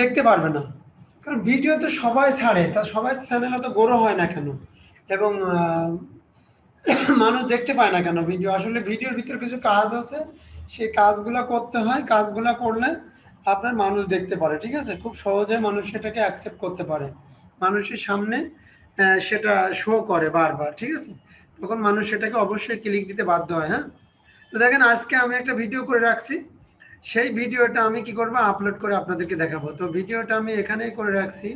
দেখতে পারবে না। কারণ ভিডিও তো সবাই ছাড়ে, তা সবাই চ্যানেলে তো বড় হয় না কেন? এবং মানুষ দেখতে পায় না কেন ভিডিও আসলে ভিডিওর ভিতরে কিছু কাজ আছে, সেই কাজগুলো করতে হয়, কাজগুলো করলে আপনার মানুষ দেখতে পারে, ঠিক আছে? খুব সহজে মানুষ সেটাকে অ্যাকসেপ্ট করতে পারে। মানুষের সামনে সেটা শো করে বারবার, ঠিক আছে? তখন মানুষ সেটাকে অবশ্যই ক্লিক দিতে বাধ্য হয় হ্যাঁ? তো দেখেন, আজকে আমি একটা ভিডিও করে রাখছি। সেই ভিডিওটা আমি কি করব? আপলোড করে আপনাদেরকে দেখাবো। তো ভিডিওটা আমি এখানেই করে রাখছি।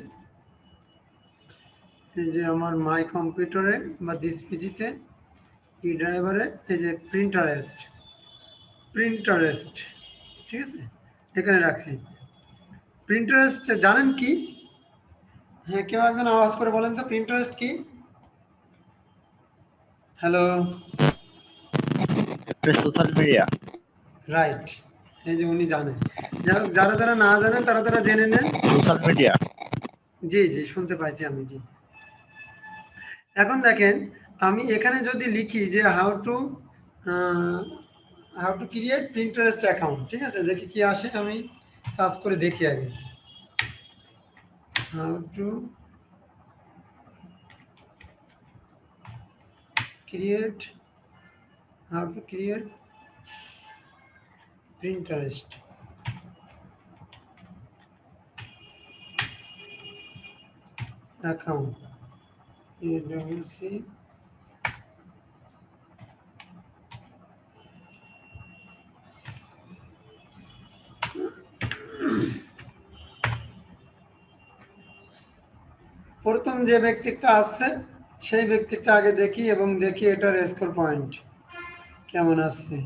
এই যে আমার মাই কম্পিউটারে বা দিস পিসিতে ই ড্রাইভারে এই যে প্রিন্টারেস্ট প্রিন্টারেস্ট ঠিক আছে? এখানে রাখছি। প্রিন্টারেস্ট জানেন কি? হ্যাঁ কেউ একজন আওয়াজ করে বলেন তো প্রিন্টারেস্ট কি? হ্যালো সোশ্যাল মিডিয়া রাইট এই যে উনি জানেন যারা যারা যারা না জানেন তারা তারা জেনে নেন। সোশ্যাল মিডিয়া জি জি শুনতে পাইছি আমি জি। এখন দেখেন আমি এখানে যদি লিখি যে how to how to create Pinterest account ঠিক আছে? দেখি কি আসে আমি সার্চ করে দেখি আগে। How to create how to create Pinterest account. A double c প্রথম যে ব্যক্তিটা আসছে, সেই ব্যক্তিটা আগে দেখি এবং দেখি এটার স্কোর পয়েন্ট কেমন আসছে?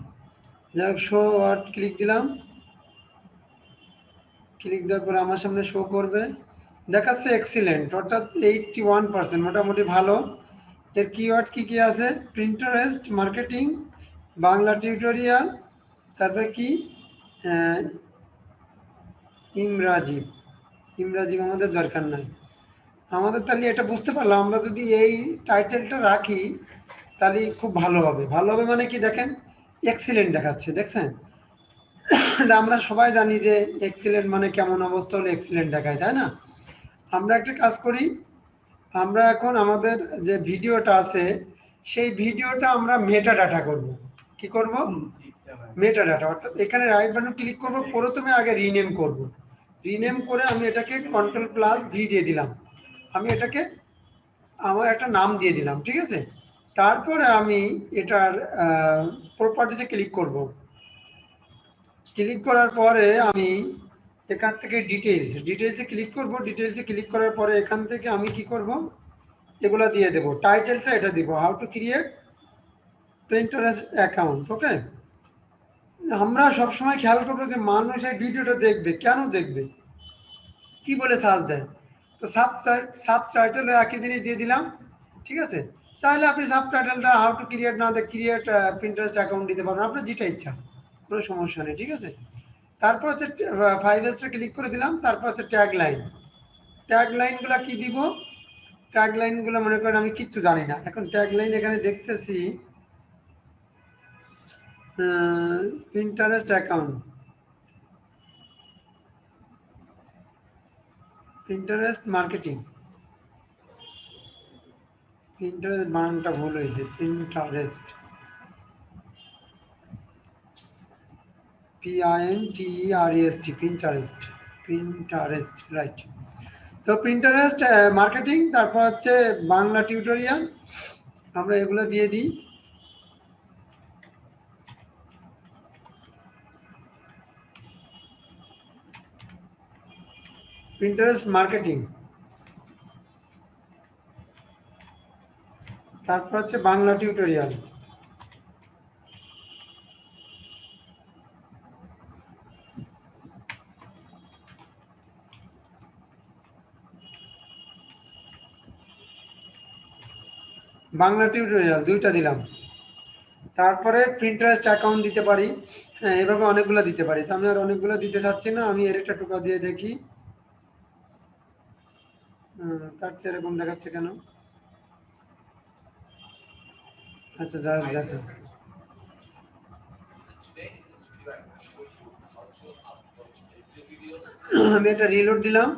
যাই শো ওয়ার্ড ক্লিক দিলাম। ক্লিক দেওয়ার পরে আমার সামনে শো করবে। দেখাচ্ছে এক্সিলেন্ট অর্থাৎ এইটটি ওয়ান পার্সেন্ট মোটামুটি ভালো। এর কিওয়ার্ড কি কি আছে? প্রিন্টারেস্ট মার্কেটিং বাংলা টিউটোরিয়াল তারপরে কি? আহ, ইংরাজি ইংরাজি আমাদের দরকার নাই। আমাদের তাহলে এটা বুঝতে পারলাম আমরা যদি এই টাইটেলটা রাখি তাহলে খুব ভালো হবে। ভালো হবে মানে কি দেখেন? এক্সিলেন্ট দেখাচ্ছে দেখছেন? আমরা সবাই জানি যে এক্সিলেন্ট মানে কেমন অবস্থা হলে এক্সিলেন্ট দেখায় তাই না? আমরা একটা কাজ করি আমরা এখন আমাদের যে ভিডিওটা আছে সেই ভিডিওটা আমরা মেটা ডাটা করব। কি করব? মেটা ডাটা অর্থাৎ এখানে রাইট বাটন ক্লিক করব প্রথমে আগে রিনেম করব। রিনেম করে আমি এটাকে কন্ট্রোল প্লাস ভি দিয়ে দিলাম। আমি এটাকে আমার একটা নাম দিয়ে দিলাম ঠিক আছে? তারপরে আমি এটার প্রপার্টিসে ক্লিক করব। ক্লিক করার পরে আমি এখান থেকে ডিটেলস ডিটেলসে ক্লিক করব ডিটেলসে ক্লিক করার পরে এখান থেকে আমি কি করব? এগুলো দিয়ে দেব। টাইটেলটা এটা দিব how to create Pinterest account okay আমরা সবসময় খেয়াল করব যে মানুষ এই ভিডিওটা দেখবে, কেন দেখবে? কি বলে সার্চ দেয়? তো সাব সাব টাইটেল একই জিনিস দিয়ে দিলাম, ঠিক আছে? চাইলে আপনি সাব টাইটেলটা হাউ টু ক্রিয়েট না দে ক্রিয়েট প্রিন্টারেস্ট অ্যাকাউন্ট দিতে পারবেন। আপনার যেটা ইচ্ছা, কোনো সমস্যা নেই, ঠিক আছে? তারপর হচ্ছে ফাইভ এসটা ক্লিক করে দিলাম, তারপর হচ্ছে ট্যাগ লাইন ট্যাগ লাইনগুলো কি দিব? ট্যাগ লাইনগুলো মনে করেন আমি কিচ্ছু জানি না। এখন ট্যাগ লাইন এখানে দেখতেছি Pinterest account Pinterest marketing Pinterest বানানটা ভুল হয়েছে Pinterest P R S T Pinterest Pinterest right তো প্রিন্টারেস্ট মার্কেটিং তারপর হচ্ছে বাংলা টিউটোরিয়াল আমরা এগুলো দিয়ে দিই। প্রিন্টারেস্ট মার্কেটিং তারপর হচ্ছে বাংলা টিউটোরিয়াল। বাংলা টিউটোরিয়াল, দুইটা দিলাম। তারপরে প্রিন্টারেস্ট অ্যাকাউন্ট দিতে পারি। হ্যাঁ এভাবে অনেকগুলো দিতে পারি। তো আমি আর অনেকগুলো দিতে চাচ্ছি না, আমি এর একটা টুকা দিয়ে দেখি। তার এরকম দেখাচ্ছে কেন আচ্ছা যা হোক, দেখো Today, in this video, I'm going to show you how to upload HTML আমি একটা রিলোড দিলাম।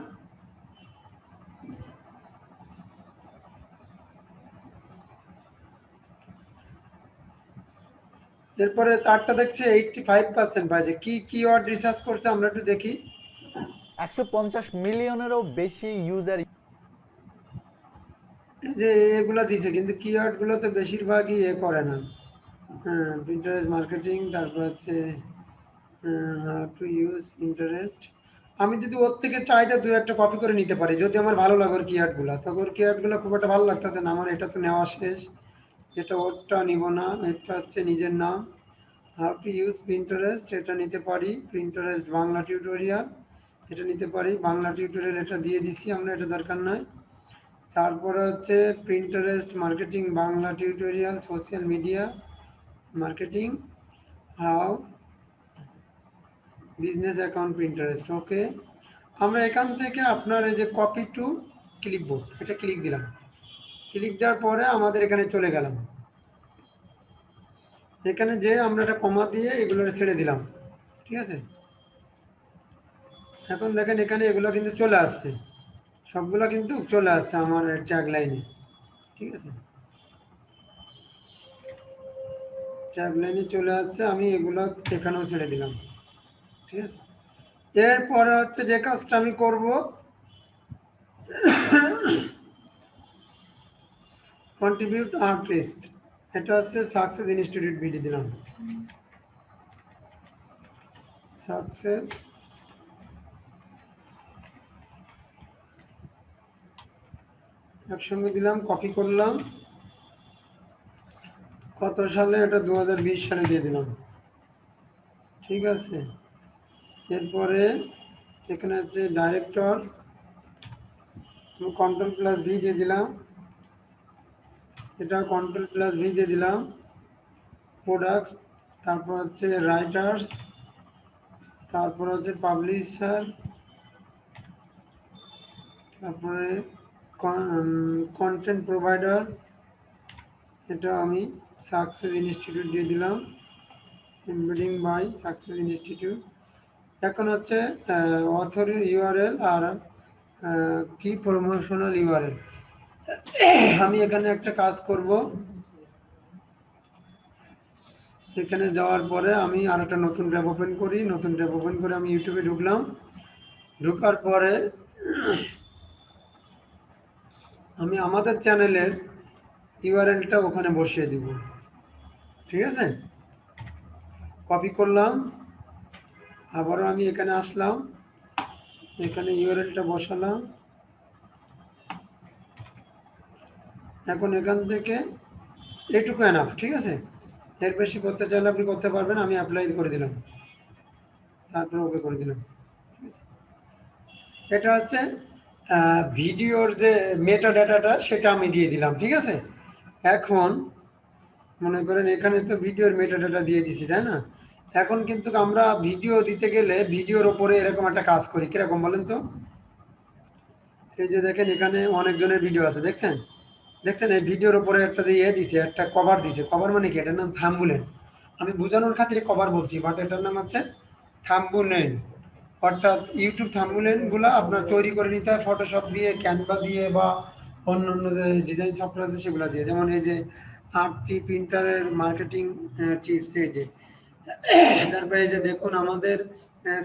এরপরে তারটা দেখছে এইটটি ফাইভ পার্সেন্ট পাইছে কি কিওয়ার্ড রিসার্চ করছে, আমরা একটু দেখি। একশো পঞ্চাশ মিলিয়নেরও বেশি ইউজার যে এগুলো দিছে, কিন্তু কিওয়ার্ডগুলো তো বেশিরভাগই এ করে না। হ্যাঁ প্রিন্টারেস্ট মার্কেটিং তারপর হচ্ছে টু ইউজ প্রিন্টারেস্ট আমি যদি ওর থেকে চাইটা দু একটা কপি করে নিতে পারি, যদি আমার ভালো লাগে ওর কিওয়ার্ডগুলো তবে ওর কিওয়ার্ডগুলো খুব একটা ভালো লাগতেছে না, আমার এটা তো নেওয়া শেষ। এটা ওরটা নিব না, এটা হচ্ছে নিজের নাম। হাউ টু ইউজ প্রিন্টারেস্ট এটা নিতে পারি প্রিন্টারেস্ট বাংলা টিউটোরিয়াল এটা নিতে পারি, বাংলা টিউটোরিয়াল এটা দিয়ে দিছি, আমরা এটা দরকার নয় তারপরে হচ্ছে Pinterest marketing Bangla tutorial social media marketing how business account Pinterest okay আমরা এখান থেকে আপনার এই যে কপি টু ক্লিপবোর্ড এটা ক্লিক দিলাম। ক্লিক দেওয়ার পরে আমাদের এখানে চলে গেলাম। এখানে যে আমরা একটা কমা দিয়ে এগুলো ছেড়ে দিলাম, ঠিক আছে? এখন দেখেন এখানে এগুলো কিন্তু চলে আসছে। সবগুলো কিন্তু চলে আসছে আমার ট্যাগ লাইনে ঠিক আছে? ট্যাগ লাইনে চলে আসছে, আমি এগুলো এখানেও ছেড়ে দিলাম। ঠিক আছে? এরপরে হচ্ছে যে কাজটা আমি করব কন্ট্রিবিউট আর্টিস্ট এটা হচ্ছে সাকসেস ইনস্টিটিউট বিডি দিলাম। সাকসেস একসঙ্গে দিলাম কপি করলাম। কত সালে? এটা দু হাজার বিশ সালে দিয়ে দিলাম। ঠিক আছে? এরপরে এখানে হচ্ছে ডাইরেক্টর কন্ট্রোল প্লাস ভি দিয়ে দিলাম। এটা কন্ট্রোল প্লাস ভি দিয়ে দিলাম। প্রোডাক্টস তারপর হচ্ছে রাইটার্স তারপর হচ্ছে পাবলিশার তারপরে কন্টেন্ট প্রোভাইডার এটা আমি সাকসেস ইনস্টিটিউট দিয়ে দিলাম। এমবেডিং বাই সাকসেস ইনস্টিটিউট এখন হচ্ছে অথর ইউআরএল আর কি প্রমোশনাল ইউআরএল আমি এখানে একটা কাজ করব। এখানে যাওয়ার পরে আমি আর একটা নতুন ট্যাব ওপেন করি। নতুন ট্যাব ওপেন করে আমি ইউটিউবে ঢুকলাম। ঢুকার পরে আমি আমাদের চ্যানেলের ইউআরএলটা ওখানে বসিয়ে দিব। ঠিক আছে? কপি করলাম, আবারও আমি এখানে আসলাম, এখানে ইউআরএলটা বসালাম। এখন এখান থেকে এটুকু এনাফ ঠিক আছে? এর বেশি করতে চাইলে আপনি করতে পারবেন, আমি অ্যাপ্লাই করে দিলাম। তারপরে ওকে করে দিলাম, ঠিক আছে? এটা হচ্ছে ভিডিওর যে মেটা ডাটাটা সেটা আমি দিয়ে দিলাম, ঠিক আছে? এখন, মনে করেন এখানে তো ভিডিওর মেটা ডাটা দিয়ে দিছি, তাই না? এখন কিন্তু আমরা ভিডিও দিতে গেলে ভিডিওর ওপরে এরকম একটা কাজ করি। কীরকম বলেন তো? এই যে দেখেন, এখানে অনেকজনের ভিডিও আছে, দেখছেন? দেখছেন, এই ভিডিওর ওপরে একটা যে ইয়ে দিছে, একটা কভার দিছে। কভার মানে কি? এটার নাম থাম্বুলেন আমি বোঝানোর খাতিরে কভার বলছি বাট এটার নাম হচ্ছে থাম্বুলেন অর্থাৎ ইউটিউব থাম্বুলেনগুলো আপনার তৈরি করে নিতে হয় ফটোশপ দিয়ে ক্যানভা দিয়ে বা অন্য অন্য যে ডিজাইন সফটওয়্যার আছে সেগুলো দিয়ে। যেমন এই যে আর্টটি প্রিন্টারের মার্কেটিং টিপস এই যে। তারপরে এই যে দেখুন আমাদের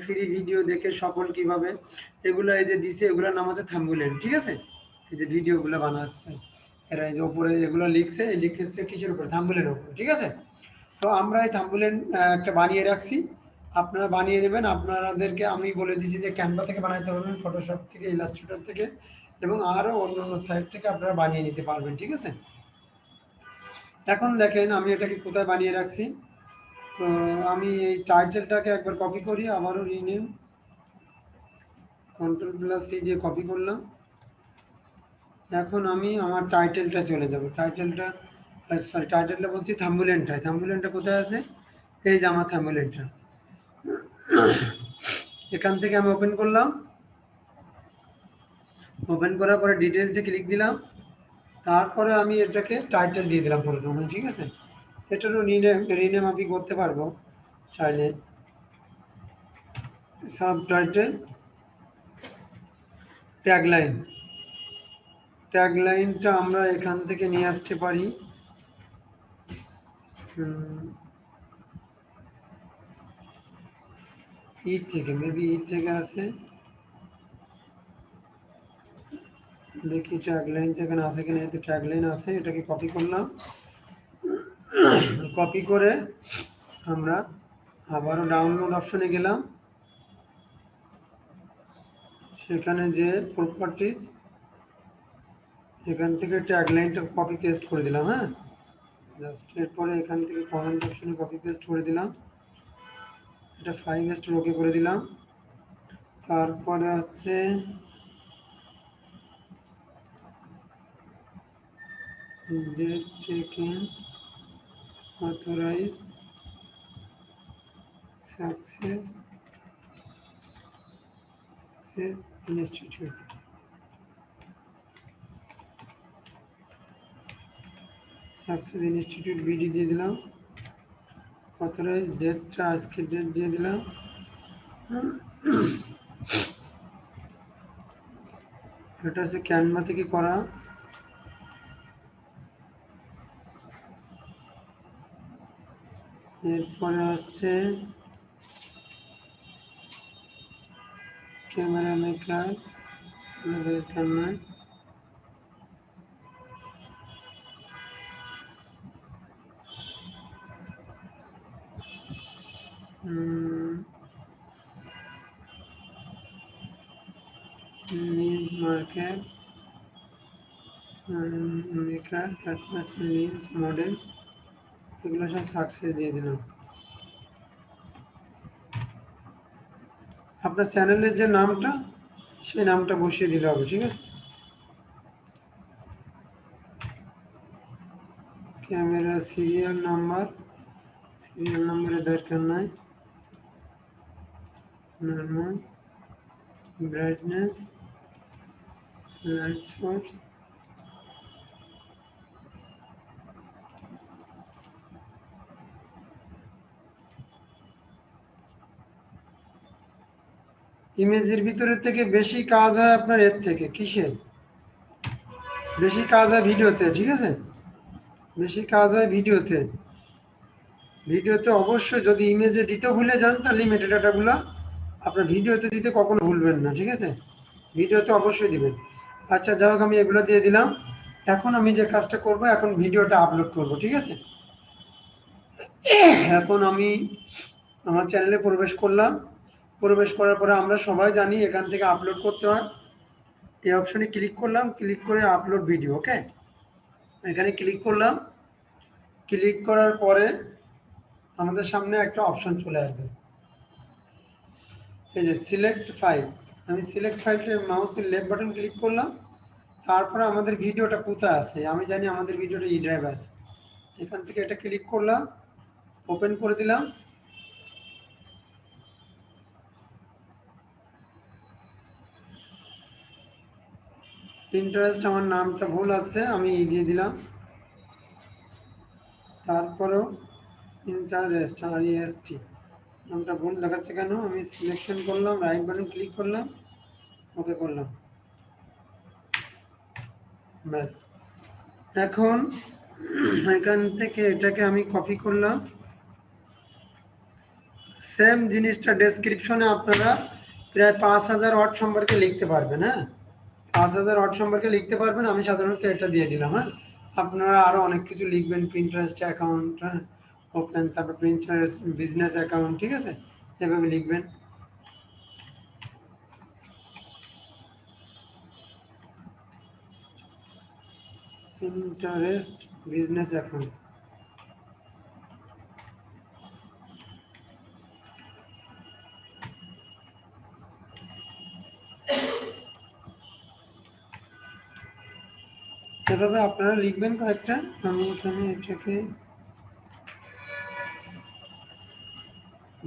ফ্রি ভিডিও দেখে সফল কীভাবে, এগুলো এই যে দিছে, এগুলোর নাম হচ্ছে থাম্বুলেন ঠিক আছে? এই যে ভিডিওগুলো বানাচ্ছে, এরা এই যে উপরে এগুলো লিখছে লিখেছে কিসের উপরে? থাম্বুলের উপরে, ঠিক আছে? তো আমরা এই থাম্বুলেন একটা বানিয়ে রাখছি। আপনারা বানিয়ে দেবেন। আপনাদেরকে আমি বলে দিচ্ছি যে ক্যানভা থেকে বানাইতে পারবেন ফটোশপ থেকে ইলাস্ট্রেটর থেকে এবং আরও অন্য অন্য সাইট থেকে আপনারা বানিয়ে নিতে পারবেন, ঠিক আছে? এখন দেখেন আমি এটাকে কোথায় বানিয়ে রাখছি। তো আমি এই টাইটেলটাকে একবার কপি করি, আবারও রিনেম কন্ট্রোল প্লাস সি দিয়ে কপি করলাম। এখন আমি আমার টাইটেলটা চলে যাব। টাইটেলটা সরি টাইটেলটা বলছি থাম্বুলেনটায় থাম্বুলেনটা কোথায় আছে? এই যে আমার থাম্বুলেনটা এখান থেকে আমি ওপেন করলাম। ওপেন করার পরে ডিটেলসে ক্লিক দিলাম। তারপরে আমি এটাকে টাইটেল দিয়ে দিলাম প্রথমে ঠিক আছে? এটারও রিনেম রিনেম আমি করতে পারব চাইলে। সাবটাইটেল ট্যাগলাইন ট্যাগলাইনটা আমরা এখান থেকে নিয়ে আসতে পারি। ই থেকে মেবি ই থেকে আসে দেখি ট্যাগলাইনটা এখানে আছে কিনা, এতে ট্যাগলাইন আছে, এটাকে কপি করলাম। কপি করে আমরা আবারও ডাউনলোড অপশনে গেলাম। সেখানে যে প্রপার্টিজ এখান থেকে ট্যাগলাইনটা কপি পেস্ট করে দিলাম হ্যাঁ? জাস্ট এরপরে এখান থেকে কমেন্ট অপশনে কপি পেস্ট করে দিলাম। এটা ফাইভ স্টার ওকে করে দিলাম তারপরে হচ্ছে taken authorize success success institute success institute BD দিয়ে দিলাম অথরাইজ ডেটটা আজকের ডেট দিয়ে দিলাম। এটা হচ্ছে ক্যানভা থেকে করা। এরপরে হচ্ছে ক্যামেরা মেকার দরকার নয় নিউজ মার্কেট মেকার তারপর আছে নিউজ মডেল এগুলো সব সাকসেস দিয়ে দিলাম আপনার চ্যানেলের যে নামটা, সেই নামটা বসিয়ে দিলে হবে, ঠিক আছে? ক্যামেরা সিরিয়াল নাম্বার সিরিয়াল নাম্বারের দরকার নাই। নর্মাল ব্রাইটনেস লাইট সোর্স ইমেজের ভিতরে থেকে বেশি কাজ হয় আপনার এর থেকে কিসে বেশি কাজ হয় ভিডিওতে, ঠিক আছে? বেশি কাজ হয় ভিডিওতে। ভিডিওতে অবশ্যই যদি ইমেজে দিতে ভুলে যান, তাহলে মেটাডাটাগুলো আপনার ভিডিওতে দিতে কখনো ভুলবেন না, ঠিক আছে? ভিডিওতে অবশ্যই দিবেন। আচ্ছা যাই হোক, আমি এগুলো দিয়ে দিলাম। এখন আমি যে কাজটা করব, এখন ভিডিওটা আপলোড করব, ঠিক আছে? এখন আমি আমার চ্যানেলে প্রবেশ করলাম। প্রবেশ করার পরে আমরা সবাই জানি এখান থেকে আপলোড করতে হয়। এই অপশনে ক্লিক করলাম ক্লিক করে আপলোড ভিডিও ওকে এখানে ক্লিক করলাম। ক্লিক করার পরে আমাদের সামনে একটা অপশন চলে আসবে। এই যে সিলেক্ট ফাইল আমি সিলেক্ট ফাইলটা মাউসের লেফট বাটন ক্লিক করলাম। তারপরে আমাদের ভিডিওটা কোথায় আছে? আমি জানি আমাদের ভিডিওটা ই ড্রাইভ আছে। এখান থেকে এটা ক্লিক করলাম ওপেন করে দিলাম। ইন্টারেস্ট আমার নামটা ভুল আছে, আমি ই দিয়ে দিলাম। তারপরেও ইন্টারেস্ট আর ইএসটি নামটা ভুল দেখাচ্ছে কেন? আমি সিলেকশন করলাম রাইট বাটন ক্লিক করলাম ওকে করলাম। ব্যাস। এখন এখান থেকে এটাকে আমি কপি করলাম। সেম জিনিসটা ডেসক্রিপশনে আপনারা প্রায় পাঁচ হাজার ওয়াট সম্পর্কে লিখতে পারবেন হ্যাঁ? পাঁচ হাজার ওয়াট সম্পর্কে লিখতে পারবেন, আমি সাধারণত এটা দিয়ে দিলাম হ্যাঁ? আপনারা আরও অনেক কিছু লিখবেন প্রিন্টারেস্ট অ্যাকাউন্ট হ্যাঁ? ওপেন তারপর প্রিন্টারেস্ট বিজনেস অ্যাকাউন্ট ঠিক আছে? এভাবে লিখবেন। ইন্টারেস্ট বিজনেস অ্যাকাউন্ট এভাবে আপনারা লিখবেন কয়েকটা। আমি এখানে এটাকে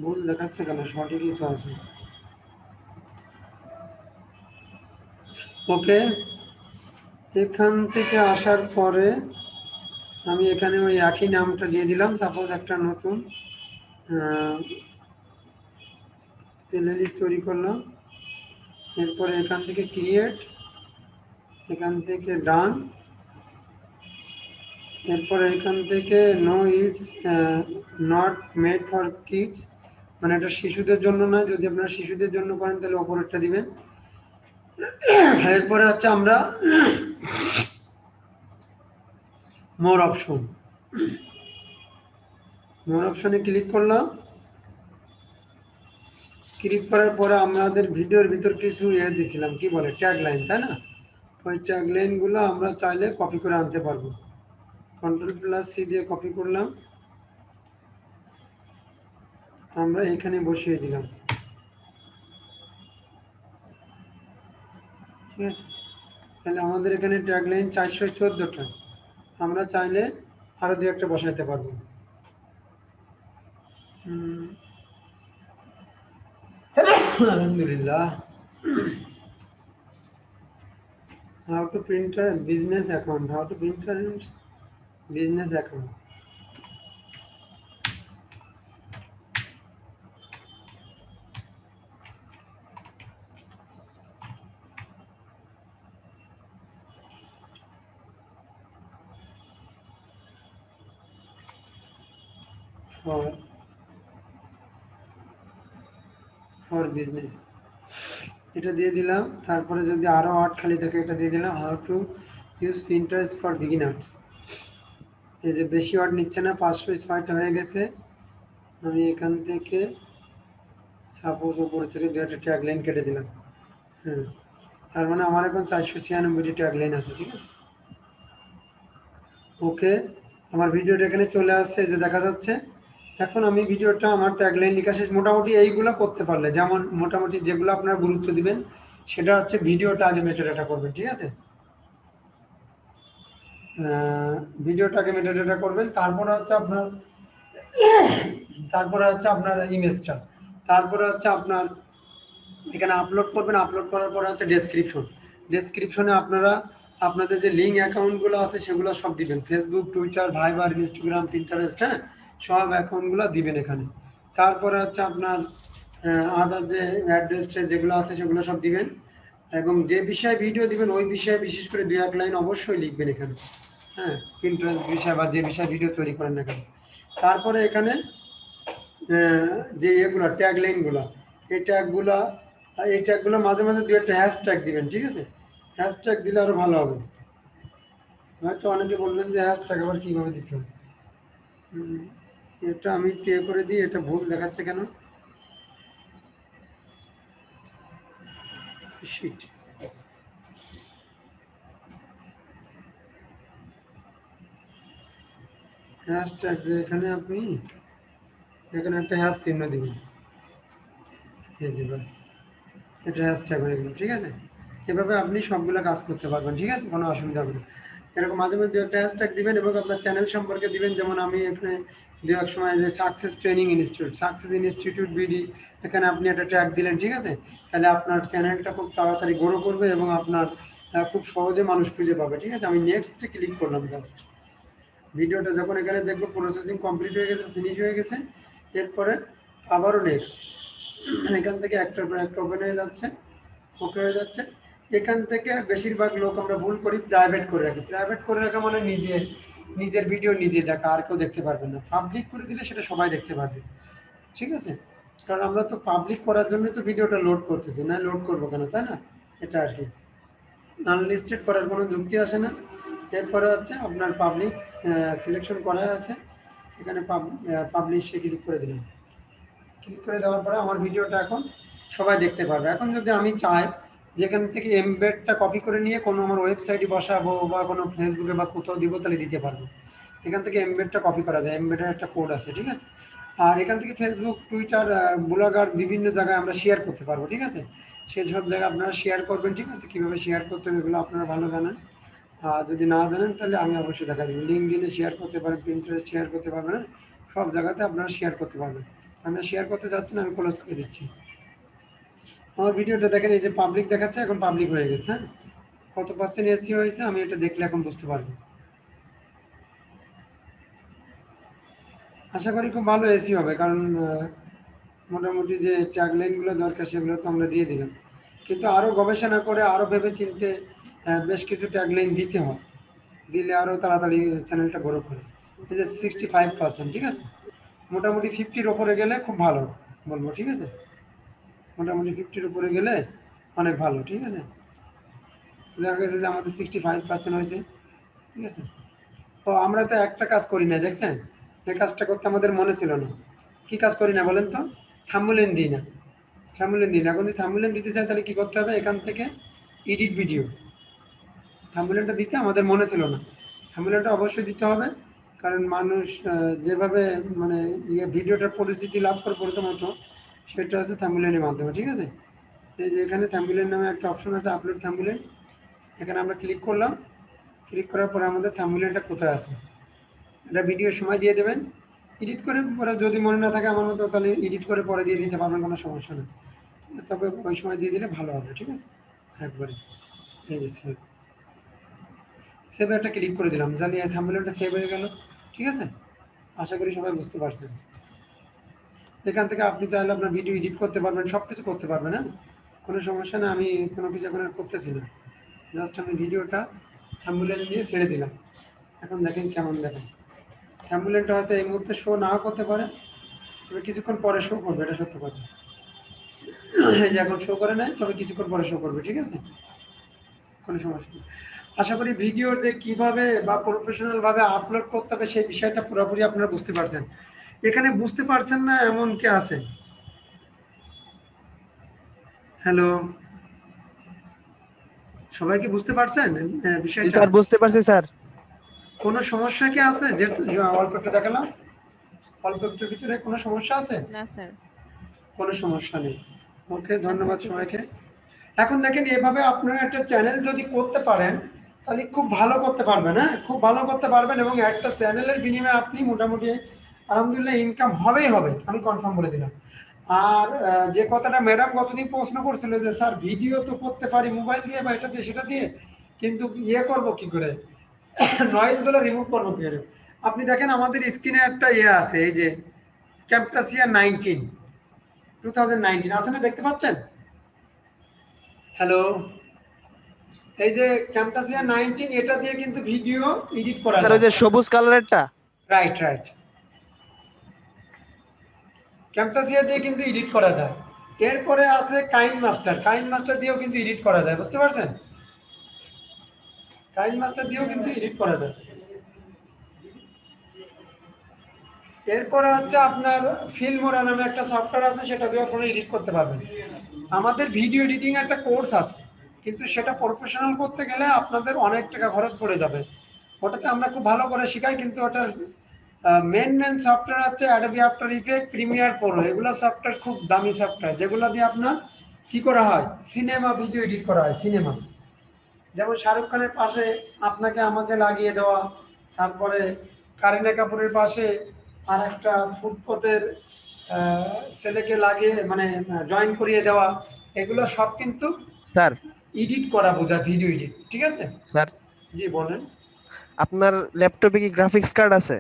ভুল দেখাচ্ছে কেন? সঠিকই তো আছে। ওকে। এখান থেকে আসার পরে আমি এখানে ওই একই নামটা দিয়ে দিলাম। সাপোজ একটা নতুন তৈরি করলাম। এরপরে এখান থেকে ক্রিয়েট এখান থেকে ডান এরপরে এখান থেকে no it's not made for kids মানে এটা শিশুদের জন্য না যদি আপনারা শিশুদের জন্য করেন তাহলে ওপরেরটা দিবেন। এরপরে হচ্ছে আমরা মোর অপশন মোর অপশনে ক্লিক করলাম। ক্লিক করার পরে আমাদের ভিডিওর ভিতর কিছু ইয়ে দিছিলাম, কি বলে ট্যাগ লাইন তাই না? ওই ট্যাগ লাইনগুলো আমরা চাইলে কপি করে আনতে পারব। কন্ট্রোল প্লাস সি দিয়ে কপি করলাম। আমরা এখানে বসিয়ে দিলাম। ঠিক আছে? তাহলে আমাদের এখানে ট্যাগ লাইন চারশো চোদ্দোটা। আমরা চাইলে আরও দু একটা বসাইতে পারব। আলহামদুলিল্লাহ। How to print a business account? How to business account? For for business. এটা দিয়ে দিলাম, তারপরে যদি আরও আট খালি থাকে, এটা দিয়ে দিলাম how to use Pinterest for beginners এই যে বেশি ওয়ার্ড নিচ্ছে না, পাঁচশো ছয়টা হয়ে গেছে। আমি এখান থেকে সাপোজ ওপর থেকে দু একটা ট্যাগ লাইন কেটে দিলাম। হ্যাঁ তার মানে আমার এখন চারশো ছিয়ানব্বইটি ট্যাগ লাইন আছে, ঠিক আছে? ওকে আমার ভিডিওটা এখানে চলে আসছে যে দেখা যাচ্ছে। এখন আমি ভিডিওটা আমার ট্যাগলাইন লেখা শেষ। মোটামুটি এইগুলো করতে পারলে, যেমন মোটামুটি যেগুলো আপনারা গুরুত্ব দিবেন, সেটা হচ্ছে ভিডিওটা আগে মেটাডাটা করবেন, ঠিক আছে? ভিডিওটা আগে মেটাডাটা করবেন, তারপরে হচ্ছে আপনার, তারপরে হচ্ছে আপনার ইমেজটা তারপরে হচ্ছে আপনার, এখানে আপলোড করবেন আপলোড করার পরে হচ্ছে ডেসক্রিপশন ডেসক্রিপশনে আপনারা আপনাদের যে লিঙ্ক অ্যাকাউন্টগুলো আছে, সেগুলো সব দিবেন। Facebook Twitter Viber Instagram Pinterest হ্যাঁ? সব অ্যাকাউন্টগুলো দিবেন এখানে। তারপরে হচ্ছে আপনার আদার যে অ্যাড্রেস যেগুলো আছে সেগুলো সব দিবেন। এবং যে বিষয়ে ভিডিও দিবেন, ওই বিষয়ে বিশেষ করে দুই এক লাইন অবশ্যই লিখবেন এখানে। হ্যাঁ ইন্টারেস্ট বিষয় বা যে বিষয়ে ভিডিও তৈরি করেন না কেন। তারপরে এখানে যে ইয়েগুলো ট্যাগ লাইনগুলো এই ট্যাগগুলো এই ট্যাগগুলো মাঝে মাঝে দু একটা হ্যাশট্যাগ দিবেন, ঠিক আছে? হ্যাশট্যাগ দিলে আরও ভালো হবে। হয়তো অনেকে বলবেন যে হ্যাশট্যাগ আবার কীভাবে দিতে হবে? এটা আমি পে করে দিই, এটা ভুল দেখাচ্ছে কেন? শিট হ্যাশট্যাগ এখানে আপনি, এখানে একটা হ্যাশ চিহ্ন দিবেন। এই যে বাস এটা হ্যাশট্যাগ হয়ে গেল, ঠিক আছে? এভাবে আপনি সবগুলো কাজ করতে পারবেন, ঠিক আছে? কোনো অসুবিধা হবে না। এরকম মাঝে মাঝে একটা হ্যাশট্যাগ দিবেন এবং আপনার চ্যানেল সম্পর্কে দিবেন, যেমন আমি এখানে দু এক সময় যে success training institute success institute BD এখানে আপনি একটা ট্যাগ দিলেন, ঠিক আছে? তাহলে আপনার চ্যানেলটা খুব তাড়াতাড়ি গ্রো করবে এবং আপনার খুব সহজে মানুষ খুঁজে পাবে, ঠিক আছে? আমি নেক্সটে ক্লিক করলাম জাস্ট ভিডিওটা যখন এখানে দেখব প্রসেসিং কমপ্লিট হয়ে গেছে ফিনিশ হয়ে গেছে, এরপরে আবারও নেক্সট এখান থেকে একটার পর একটা ওপেন হয়ে যাচ্ছে ওকে হয়ে যাচ্ছে। এখান থেকে বেশিরভাগ লোক আমরা ভুল করি প্রাইভেট করে রাখি। প্রাইভেট করে রাখা মানে নিজে নিজের ভিডিও নিজে দেখা, আর কেউ দেখতে পারবে না। পাবলিক করে দিলে সেটা সবাই দেখতে পারবে। ঠিক আছে? কারণ আমরা তো পাবলিক করার জন্য তো ভিডিওটা লোড করতেছি। না লোড করব কেন? তাই না? এটা আর কি। আনলিস্টেড করার কোনো যুক্তি আসে না। এরপরে হচ্ছে আপনার পাবলিক সিলেকশন করা আছে। এখানে পাবলিশে ক্লিক করে দিলাম। ক্লিক করে দেওয়ার পরে আমার ভিডিওটা এখন সবাই দেখতে পারবে। এখন যদি আমি চাই যেখান থেকে এমবেডটা কপি করে নিয়ে কোনো আমার ওয়েবসাইটে বসাবো বা কোনো ফেসবুকে বা কোথাও দিব তাহলে দিতে পারব। এখান থেকে এমবেডটা কপি করা যায় এমবেডের একটা কোড আছে, ঠিক আছে? আর এখান থেকে ফেসবুক টুইটার ব্লগার বিভিন্ন জায়গায় আমরা শেয়ার করতে পারব, ঠিক আছে? সেই সব জায়গায় আপনারা শেয়ার করবেন, ঠিক আছে? কীভাবে শেয়ার করতে হবে এগুলো আপনারা ভালো জানেন। আর যদি না জানেন, তাহলে আমি অবশ্যই দেখা দেবো। লিঙ্ক দিলে শেয়ার করতে পারেন প্রিন্টারেস্ট শেয়ার করতে পারবেন হ্যাঁ? সব জায়গাতে আপনারা শেয়ার করতে পারবেন। আমি শেয়ার করতে চাচ্ছি না, আমি ক্লোজ করে দিচ্ছি। আমার ভিডিওটা দেখেন, এই যে পাবলিক দেখাচ্ছে, এখন পাবলিক হয়ে গেছে হ্যাঁ? কত পার্সেন্ট এসি হয়েছে, আমি এটা দেখলে এখন বুঝতে পারব। আশা করি খুব ভালো এসি হবে, কারণ মোটামুটি যে ট্যাগলাইনগুলো দরকার, সেগুলো তো আমরা দিয়ে দিলাম। কিন্তু আরও গবেষণা করে আরও ভেবে চিনতে বেশ কিছু ট্যাগলাইন দিতে হয়। দিলে আরও তাড়াতাড়ি চ্যানেলটা গ্রো করে। এই যে সিক্সটি ফাইভ পার্সেন্ট ঠিক আছে? মোটামুটি ফিফটির ওপরে গেলে খুব ভালো, বলব, ঠিক আছে? মোটামুটি ফিফটির উপরে গেলে অনেক ভালো, ঠিক আছে? দেখা গেছে যে আমাদের সিক্সটি ফাইভ পার্সেন্ট হয়েছে, ঠিক আছে? তো আমরা তো একটা কাজ করি না, দেখছেন? এই কাজটা করতে আমাদের মনে ছিল না। কি কাজ করি না বলেন তো? থাম্বুলেন দিই না। থাম্বুলেন দিই না। এখন যদি থাম্বুলেন দিতে চাই তাহলে কি করতে হবে? এখান থেকে এডিট ভিডিও থাম্বুলেনটা দিতে আমাদের মনে ছিল না। থাম্বুলেনটা অবশ্যই দিতে হবে, কারণ মানুষ যেভাবে মানে ইয়ে ভিডিওটার পরিস্থিতি লাভ করে প্রথমত সেটা হচ্ছে থাম্বুলেনের মাধ্যমে, ঠিক আছে? এই যে এখানে থাম্বুলেন নামে একটা অপশন আছে আপলোড থাম্বুলেন এখানে আমরা ক্লিক করলাম। ক্লিক করার পরে আমাদের থাম্বুলেনটা কোথায় আছে? এটা ভিডিওর সময় দিয়ে দেবেন। এডিট করে পরে যদি মনে না থাকে আমার মতো, তাহলে এডিট করে পরে দিয়ে দিতে পারবেন, কোনো সমস্যা নেই? তবে ওই সময় দিয়ে দিলে ভালো হবে, ঠিক আছে? একবারে। এই যে সেভ সেভ একটা ক্লিক করে দিলাম। জানি থাম্বনেলটা সেভ হয়ে গেল, ঠিক আছে? আশা করি সবাই বুঝতে পারছেন। এখান থেকে আপনি চাইলে আপনার ভিডিও এডিট করতে পারবেন সব কিছু করতে পারবেন হ্যাঁ? কোনো সমস্যা না, আমি কোনো কিছু এখন আর করতেছি না। জাস্ট আমি ভিডিওটা অ্যাম্বুলেন্স দিয়ে ছেড়ে দিলাম। এখন দেখেন কেমন দেখেন। অ্যাম্বুলেন্সটা হয়তো এই মুহূর্তে শো নাও করতে পারে, তবে কিছুক্ষণ পরে শো করবে, এটা সত্য কথা। যে এখন শো করে নেয় তবে কিছুক্ষণ পরে শো করবে, ঠিক আছে? কোনো সমস্যা নেই। আশা করি ভিডিওর যে কীভাবে বা প্রফেশনালভাবে আপলোড করতে হবে, সেই বিষয়টা পুরোপুরি আপনারা বুঝতে পারছেন। এখানে বুঝতে পারছেন না এমন কে আছে? হ্যালো সবাই কি বুঝতে পারছেন বিষয়টা? স্যার বুঝতে পারছি স্যার। কোনো সমস্যা কি আছে? যে অল্প একটু দেখালাম। অল্প একটু ভিতরে কোনো সমস্যা আছে? না স্যার। কোনো সমস্যা নেই। ওকে ধন্যবাদ সবাইকে। এখন দেখেন এভাবে আপনারা একটা চ্যানেল যদি করতে পারেন তাহলে খুব ভালো করতে পারবেন হ্যাঁ? খুব ভালো করতে পারবেন এবং একটা চ্যানেলের বিনিময়ে আপনি মোটামুটি আলহামদুলিল্লাহ ইনকাম হবেই হবে আমি কনফার্ম বলে দিলাম। আর যে কথাটা ম্যাডাম কতদিন প্রশ্ন করছিল যে স্যার ভিডিও তো করতে পারি মোবাইল দিয়ে বা এটা দিয়ে সেটা দিয়ে? কিন্তু ইয়ে করব কি করে? নয়েজগুলো রিমুভ করব কি করে? আপনি দেখেন আমাদের স্ক্রিনে একটা ইয়ে আছে এই যে Camtasia nineteen two thousand nineteen আছে না দেখতে পাচ্ছেন? হ্যালো এই যে ক্যাম্পাসিয়া নাইনটিন এটা দিয়ে কিন্তু ভিডিও এডিট করা স্যার ওই যে সবুজ কালারেরটা রাইট রাইট ক্যাম্পাসিয়া দিয়ে কিন্তু এডিট করা যায়। এরপরে আছে কাইন মাস্টার। কাইন মাস্টার দিয়েও কিন্তু এডিট করা যায়, বুঝতে পারছেন? কাইন মাস্টার দিয়েও কিন্তু এডিট করা যায়। এরপরে হচ্ছে আপনার ফিল্মোরা নামে একটা সফটওয়্যার আছে, সেটা দিয়ে আপনারা এডিট করতে পারবেন। আমাদের ভিডিও এডিটিং একটা কোর্স আছে, কিন্তু সেটা প্রফেশনাল করতে গেলে আপনাদের অনেক টাকা খরচ পড়ে যাবে। ওটাতে আমরা খুব ভালো করে শেখাই, কিন্তু ওটার মেন মেন সফটওয়্যার হচ্ছে Adobe After Effect Premiere Pro এগুলো সফটওয়্যার খুব দামি সফটওয়্যার যেগুলো দিয়ে আপনার কি করা হয়? সিনেমা ভিডিও এডিট করা হয় সিনেমা যেমন শাহরুখ খানের পাশে আপনাকে আমাকে লাগিয়ে দেওয়া তারপরে কারিনা কাপুরের পাশে আর একটা ফুটপথের ছেলেকে লাগিয়ে মানে জয়েন করিয়ে দেওয়া এগুলো সব কিন্তু স্যার। এডিট করা বোঝা ভিডিও এডিট ঠিক আছে? স্যার। জি বলেন। আপনার ল্যাপটপে কি গ্রাফিক্স কার্ড আছে?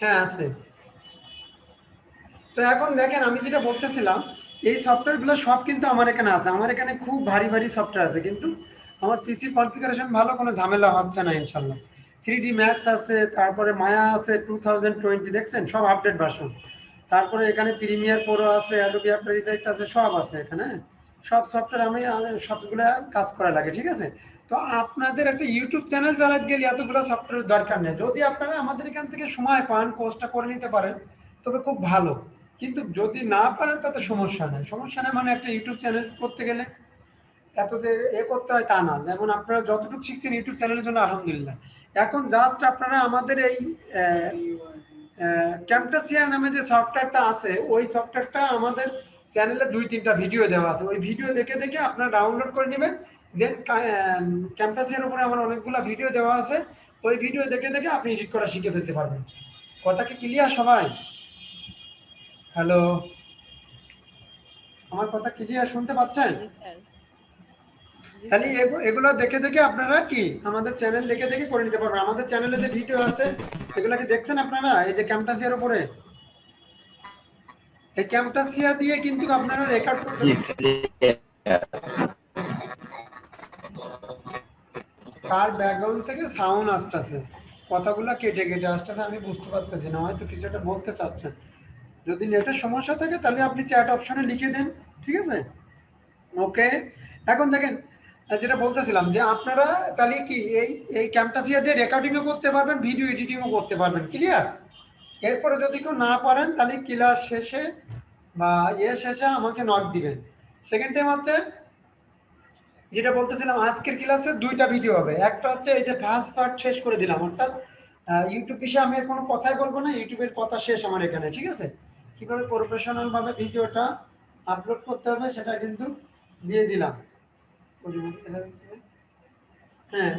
হ্যাঁ আছে। তো এখন দেখেন, আমি যেটা বলতেছিলাম, এই সফটওয়্যারগুলো সব কিন্তু আমার এখানে আছে। আমার এখানে খুব ভারী ভারী সফটওয়্যার আছে, কিন্তু আমার পিসি কনফিগারেশন ভালো, কোনো ঝামেলা হচ্ছে না, ইনশাল্লাহ। থ্রি ডি ম্যাক্স আছে, তারপরে মায়া আছে টু থাউজেন্ড টোয়েন্টি দেখছেন? সব আপডেট ভার্সন তারপরে এখানে প্রিমিয়ার প্রো আছে আছে, সব আছে এখানে। সব সফটওয়্যার আমি সবগুলো কাজ করা লাগে, ঠিক আছে? তো আপনাদের একটা ইউটিউব চ্যানেল চালাতে গেলে এতগুলো সফটওয়্যার দরকার নেই। যদি আপনারা আমাদের এখান থেকে সময় পান কোর্সটা করে নিতে পারেন, তবে খুব ভালো। কিন্তু যদি না পারেন, তাতে সমস্যা নেই। সমস্যা নেই মানে একটা ইউটিউব চ্যানেল করতে গেলে এত যে এ করতে হয় তা না। যেমন আপনারা যতটুকু শিখছেন ইউটিউব চ্যানেলের জন্য আলহামদুলিল্লাহ। এখন জাস্ট আপনারা আমাদের এই ক্যাম্পাসিয়া নামে যে সফটওয়্যারটা আছে, ওই সফটওয়্যারটা আমাদের চ্যানেলে দুই তিনটা ভিডিও দেওয়া আছে। ওই ভিডিও দেখে দেখে আপনারা ডাউনলোড করে নেবেন। দেন ক্যাম্পাসের উপরে আমার অনেকগুলো ভিডিও দেওয়া আছে। ওই ভিডিও দেখে দেখে আপনি এডিট করা শিখে ফেলতে পারবেন। কথা কি ক্লিয়ার সবাই? হ্যালো আমার কথা ক্লিয়ার শুনতে পাচ্ছেন? স্যার তাহলে এগু- এগুলো দেখে দেখে আপনারা কি? আমাদের চ্যানেল দেখে দেখে করে নিতে পারবেন। আমাদের চ্যানেলে যে ভিডিও আছে এগুলো কি দেখছেন আপনারা? এই যে ক্যাম্পাসের উপরে। এই ক্যাম্পটাসিয়া দিয়ে কিন্তু আপনারা রেকর্ড করতে কার ব্যাকগ্রাউন্ড থেকে সাউন্ড আসতেছে। কথাগুলো কেটে কেটে আসতেছে, আমি বুঝতে পারতেছি না, হয়তো কিছু একটা বলতে চাচ্ছেন। যদি নেটের সমস্যা থাকে, তাহলে আপনি চ্যাট অপশনে লিখে দেন, ঠিক আছে? ওকে এখন দেখেন যেটা বলতেছিলাম যে আপনারা তাহলে কি এই এই ক্যাম্পটাসিয়া দিয়ে রেকর্ডিংও করতে পারবেন ভিডিও এডিটিংও করতে পারবেন ক্লিয়ার এরপরে যদি কেউ না পারেন, তাহলে ক্লাস শেষে বা ইয়ে শেষে আমাকে নক দিবেন। সেকেন্ড টাইম হচ্ছে যেটা বলতেছিলাম, আজকের ক্লাসে দুইটা ভিডিও হবে। একটা হচ্ছে এই যে ফার্স্ট পার্ট শেষ করে দিলাম, অর্থাৎ ইউটিউব বিষয়ে আমি কোনো কথাই বলব না ইউটিউবের কথা শেষ আমার এখানে, ঠিক আছে? কীভাবে প্রফেশনাল ভাবে ভিডিওটা আপলোড করতে হবে সেটা কিন্তু দিয়ে দিলাম। হ্যাঁ